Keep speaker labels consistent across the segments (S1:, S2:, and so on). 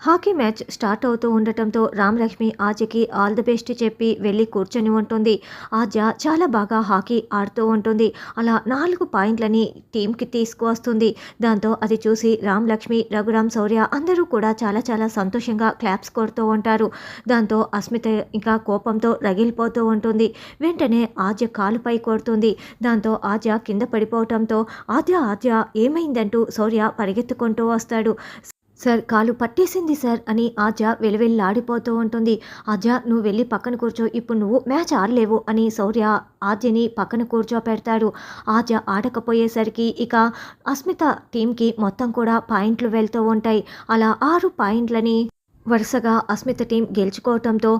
S1: Hockey match start అవుతూ ఉండటంతో రామలక్ష్మి ఆజకి ఆల్ ది బెస్ట్ చెప్పి వెళ్ళి కూర్చొని ఉంటుంది. ఆజ చాలా బాగా హాకీ ఆడుతూ ఉంటుంది. అలా నాలుగు పాయింట్లని టీంకి తీసుకువస్తుంది. దాంతో అది చూసి రామలక్ష్మి రఘురామ్ శౌర్య అందరూ కూడా చాలా చాలా సంతోషంగా క్లాప్స్ కొడుతూ ఉంటారు. దాంతో అస్మిత ఇంకా కోపంతో రగిలిపోతూ ఉంటుంది. వెంటనే ఆజ కాలుపై కొడుతుంది. దాంతో ఆజ కింద పడిపోవటంతో ఆద్య ఆద్య ఏమైందంటూ శౌర్య పరిగెత్తుకుంటూ వస్తాడు. సార్ కాలు పట్టేసింది సార్ అని ఆజ వెలివెళ్ళాడిపోతూ ఉంటుంది. ఆజ నువ్వు వెళ్ళి పక్కన కూర్చో ఇప్పుడు నువ్వు మ్యాచ్ ఆడలేవు అని శౌర్య ఆద్యని పక్కన కూర్చోపెడతాడు. ఆజ ఆడకపోయేసరికి ఇక అస్మిత టీంకి మొత్తం కూడా పాయింట్లు వెళ్తూ ఉంటాయి. అలా ఆరు పాయింట్లని వరుసగా అస్మిత టీం గెలుచుకోవటంతో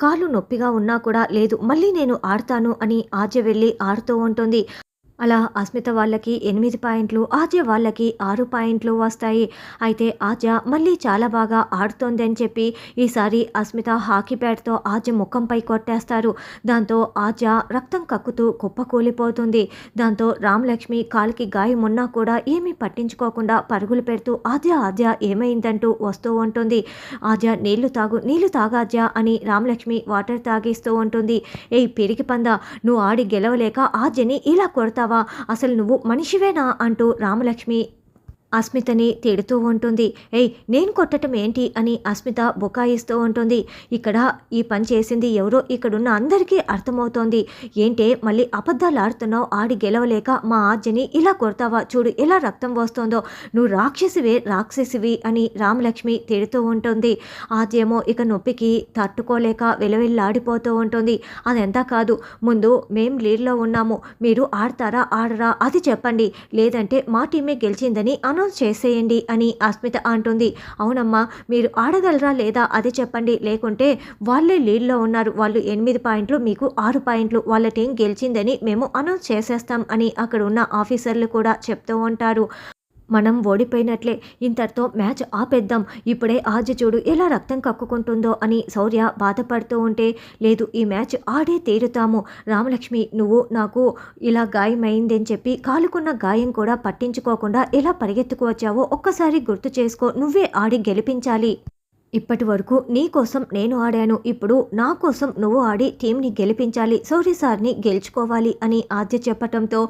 S1: కాలు నొప్పిగా ఉన్నా కూడా లేదు మళ్ళీ నేను ఆడతాను అని ఆజ వెళ్ళి ఆడుతూ ఉంటుంది. అలా అస్మిత వాళ్ళకి ఎనిమిది పాయింట్లు ఆద్య వాళ్ళకి ఆరు పాయింట్లు వస్తాయి. అయితే ఆద్య మళ్ళీ చాలా బాగా ఆడుతోంది అని చెప్పి ఈసారి అస్మిత హాకీ బ్యాట్తో ఆద్య ముఖంపై కొట్టేస్తారు. దాంతో ఆద్య రక్తం కక్కుతూ కుప్పకూలిపోతుంది దాంతో రామలక్ష్మి కాలికి గాయం ఉన్నా కూడా ఏమీ పట్టించుకోకుండా పరుగులు పెడుతూ ఆద్య ఆద్య ఏమైందంటూ వస్తూ ఉంటుంది. ఆద్య నీళ్ళు తాగు నీళ్ళు తాగాద్య అని రామలక్ష్మి వాటర్ తాగిస్తూ ఉంటుంది. ఏ పిరికి పంద నువ్వు ఆడి గెలవలేక ఆద్యని ఇలా కొడతా కొడతావా అసలు నువ్వు మనిషివేనా? అంటూ రామలక్ష్మి అస్మితని తిడుతూ ఉంటుంది. ఏయ్ నేను కొట్టడం ఏంటి? అని అస్మిత బుకాయిస్తూ ఉంటుంది. ఇక్కడ ఈ పని చేసింది ఎవరో ఇక్కడున్న అందరికీ అర్థమవుతోంది. ఏంటే మళ్ళీ అబద్ధాలు ఆడుతున్నావు? ఆడి గెలవలేక మా ఆజ్యని ఇలా కొడతావా? చూడు ఎలా రక్తం వస్తుందో. నువ్వు రాక్షసివే రాక్షసివి అని రామలక్ష్మి తిడుతూ ఉంటుంది. ఆద్యేమో ఇక నొప్పికి తట్టుకోలేక వెలవెల్లాడిపోతూ ఉంటుంది. అదంతా కాదు. ముందు మేం లీడ్లో ఉన్నాము. మీరు ఆడతారా ఆడరా? అది చెప్పండి. లేదంటే మా టీమే గెలిచిందని అను అనౌన్స్ చేసేయండి అని అస్మిత అంటుంది. అవునమ్మా మీరు ఆడగలరా లేదా అది చెప్పండి. లేకుంటే వాళ్ళే లీడ్లో ఉన్నారు. వాళ్ళు ఎనిమిది పాయింట్లు మీకు ఆరు పాయింట్లు. వాళ్ళ టీం గెలిచిందని మేము అనౌన్స్ చేసేస్తాం అని అక్కడ ఉన్న ఆఫీసర్లు కూడా చెప్తూ ఉంటారు. మనం ఓడిపోయినట్లే ఇంతటితో మ్యాచ్ ఆపేద్దాం. ఇప్పుడే ఆజ చూడు ఎలా రక్తం కక్కుకుంటుందో అని శౌర్య బాధపడుతూ ఉంటే లేదు ఈ మ్యాచ్ ఆడే తీరుతాము. రామలక్ష్మి నువ్వు నాకు ఇలా గాయమైందని చెప్పి కాలుకున్న గాయం కూడా పట్టించుకోకుండా ఎలా పరిగెత్తుకు వచ్చావో ఒక్కసారి గుర్తు చేసుకో. నువ్వే ఆడి గెలిపించాలి. ఇప్పటి వరకు నీ కోసం నేను ఆడాను. ఇప్పుడు నా కోసం నువ్వు ఆడి టీంని గెలిపించాలి. సౌరి సార్ని గెలుచుకోవాలి అని ఆద్య చెప్పటంతో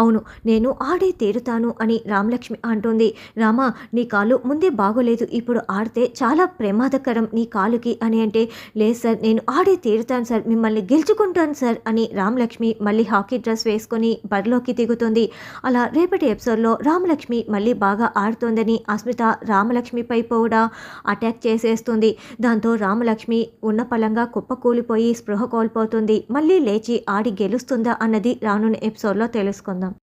S1: అవును నేను ఆడే తీరుతాను అని రామలక్ష్మి అంటుంది. రామా నీ కాలు ముందే బాగోలేదు. ఇప్పుడు ఆడితే చాలా ప్రమాదకరం నీ కాలుకి అని అంటే లేదు సార్ నేను ఆడే తీరుతాను సార్ మిమ్మల్ని గెలుచుకుంటాను సార్ అని రామలక్ష్మి మళ్ళీ హాకీ డ్రెస్ వేసుకొని బరిలోకి దిగుతుంది. అలా రేపటి ఎపిసోడ్లో రామలక్ష్మి మళ్ళీ బాగా ఆడుతోందని అస్మిత రామలక్ష్మిపై కూడా అటాక్ చేసే చేస్తుంది దాంతో రామలక్ష్మి ఉన్న పలంగా కుప్పకూలిపోయి స్పృహ కోల్పోతుంది. మళ్ళీ లేచి ఆడి గెలుస్తుందా అన్నది రానున్న ఎపిసోడ్లో తెలుసుకుందాం.